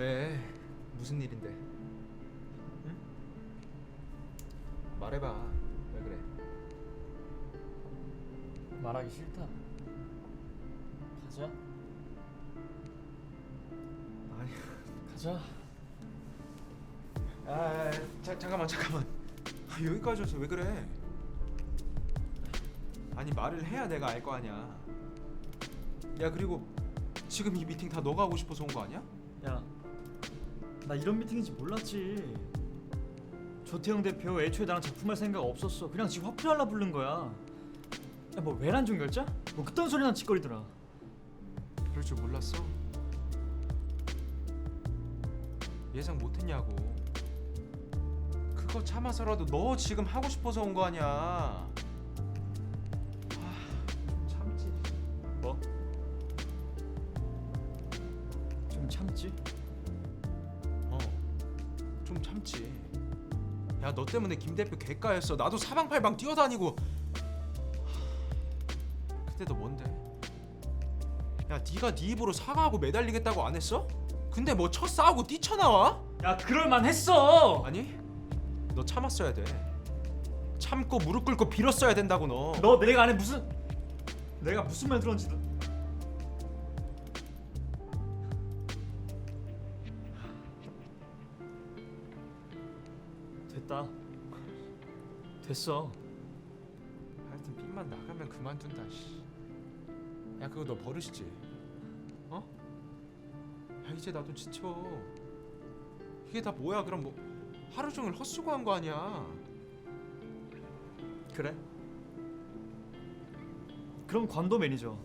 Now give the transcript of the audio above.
왜? 무슨 일인데? 응? 말해봐. 왜 그래? 말하기 싫다. 가자. 아니, 가자. 아, 자, 잠깐만, 잠깐만. 아, 여기까지 와서 왜 그래? 아니 말을 해야 내가 알 거 아니야. 야 그리고 지금 이 미팅 다 너가 하고 싶어서 온 거 아니야? 야, 나 이런 미팅인지 몰랐지. 조태영 대표 애초에 나랑 작품할 생각 없었어. 그냥 지금 화풀이하려 부른 거야. 야, 뭐 외란 종 결자? 뭐 그딴 소리나 짓거리더라. 그럴 줄 몰랐어. 예상 못했냐고. 그거 참아서라도 너 지금 하고 싶어서 온 거 아니야. 아, 좀 참지. 뭐? 좀 참지? 어, 좀 참지. 야, 너 때문에 김 대표 개까였어. 나도 사방팔방 뛰어다니고. 하, 그때도 뭔데? 야, 네가 네 입으로 사과하고 매달리겠다고 안 했어? 근데 뭐 첫 싸우고 뛰쳐나와? 야, 그럴만 했어. 아니, 너 참았어야 돼. 참고 무릎 꿇고 빌었어야 된다고 너. 너 내가 안에 무슨 내가 무슨 말 들었는지 너... 됐다. 됐어. 하여튼 빚만 나가면 그만둔다. 씨. 야, 그거 너 버릇이지? 어? 야, 이제 나도 지쳐. 이게 다 뭐야? 그럼 뭐 하루 종일 헛수고한 거 아니야? 그래? 그럼 관도 매니저